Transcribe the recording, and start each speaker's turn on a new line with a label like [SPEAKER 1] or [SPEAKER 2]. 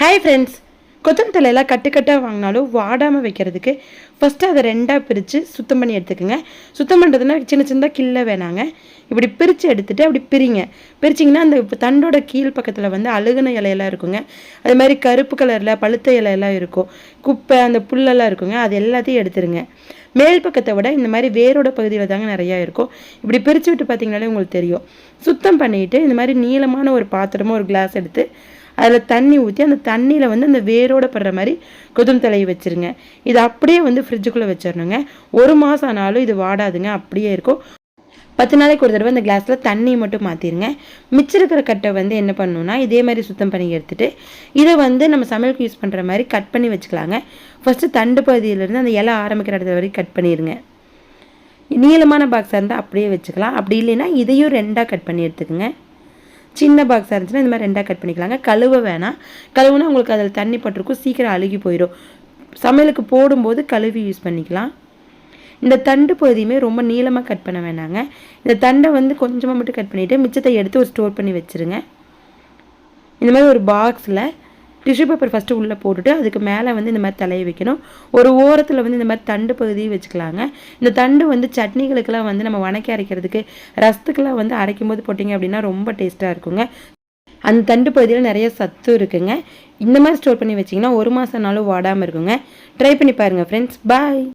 [SPEAKER 1] Hi friends கொத்தம் தலையெல்லாம் கட்டுக்கட்டாக வாங்கினாலும் வாடாமல் வைக்கிறதுக்கு ஃபஸ்ட்டு அதை ரெண்டாக பிரித்து சுத்தம் பண்ணி எடுத்துக்கோங்க. சுத்தம் பண்ணுறதுனா சின்ன சின்னதாக கில்ல வேணாங்க. இப்படி பிரித்து எடுத்துகிட்டு அப்படி பிரிங்க. பிரிச்சிங்கன்னா அந்த தண்டோட கீழ் பக்கத்தில் வந்து அழுகுன இலையெல்லாம் இருக்குங்க. அது மாதிரி கருப்பு கலரில் பழுத்த இலையெல்லாம் இருக்கும். குப்பை அந்த புல்லெல்லாம் இருக்குங்க. அது எல்லாத்தையும் எடுத்துருங்க. மேல் பக்கத்தை விட இந்த மாதிரி வேரோட பகுதியில் தாங்க நிறையா இருக்கும். இப்படி பிரித்து விட்டு பார்த்தீங்கனாலே உங்களுக்கு தெரியும். சுத்தம் பண்ணிவிட்டு இந்த மாதிரி நீளமான ஒரு பாத்திரமோ ஒரு கிளாஸ் எடுத்து அதில் தண்ணி ஊற்றி அந்த தண்ணியில் வந்து அந்த வேரோட படுற மாதிரி கொதும் தலையை வச்சுருங்க. இது அப்படியே வந்து ஃப்ரிட்ஜுக்குள்ளே வச்சிடணுங்க. ஒரு மாதம் ஆனாலும் இது வாடாதுங்க அப்படியே இருக்கும். பத்து நாளைக்கு ஒரு தடவை இந்த கிளாஸில் தண்ணி மட்டும் மாற்றிடுங்க மிச்சம் இருக்கிற கட்டை வந்து என்ன பண்ணணும்னா இதே மாதிரி சுத்தம் பண்ணி எடுத்துகிட்டு இதை வந்து நம்ம சமையலுக்கு யூஸ் பண்ணுற மாதிரி கட் பண்ணி வச்சுக்கலாங்க. ஃபஸ்ட்டு தண்டு பகுதியிலேருந்து அந்த இலை ஆரம்பிக்கிற இடத்துல வரைக்கும் கட் பண்ணிடுங்க நீளமான பாக்ஸாக இருந்தால் அப்படியே வச்சுக்கலாம். அப்படி இல்லைன்னா இதையும் ரெண்டாக கட் பண்ணி எடுத்துக்கோங்க. சின்ன பாக்ஸாக இருந்துச்சுன்னா இந்த மாதிரி ரெண்டாக கட் பண்ணிக்கலாங்க. கழுவ வேணாம். கழுவுனா உங்களுக்கு அதில் தண்ணி பட்டிருக்கும். சீக்கிரம் அழுகி போயிடும் சமையலுக்கு போடும்போது கழுவி யூஸ் பண்ணிக்கலாம். இந்த தண்டு பகுதியுமே ரொம்ப நீளமாக கட் பண்ண வேணாங்க. இந்த தண்டை வந்து கொஞ்சமாக மட்டும் கட் பண்ணிவிட்டு மிச்சத்தை எடுத்து ஒரு ஸ்டோர் பண்ணி வச்சுருங்க. இந்த மாதிரி ஒரு பாக்ஸில் டிஷ்யூ பேப்பர் ஃபஸ்ட்டு உள்ளே போட்டுட்டு அதுக்கு மேலே வந்து இந்த மாதிரி தலையை வைக்கணும். ஒரு ஓரத்தில் வந்து இந்த மாதிரி தண்டு பகுதியும் வச்சுக்கலாங்க. இந்த தண்டு வந்து சட்னிகளுக்கெல்லாம் வந்து நம்ம வணக்கி அரைக்கிறதுக்கு ரசத்துக்கெல்லாம் வந்து அரைக்கும் போது போட்டிங்க அப்படின்னா ரொம்ப டேஸ்ட்டாக இருக்குங்க. அந்த தண்டு பகுதியில் நிறைய சத்து இருக்குங்க. இந்த மாதிரி ஸ்டோர் பண்ணி வச்சிங்கன்னா ஒரு மாதம்னாலும் வாடாமல் இருக்குங்க. ட்ரை பண்ணி பாருங்கள் ஃப்ரெண்ட்ஸ் பாய்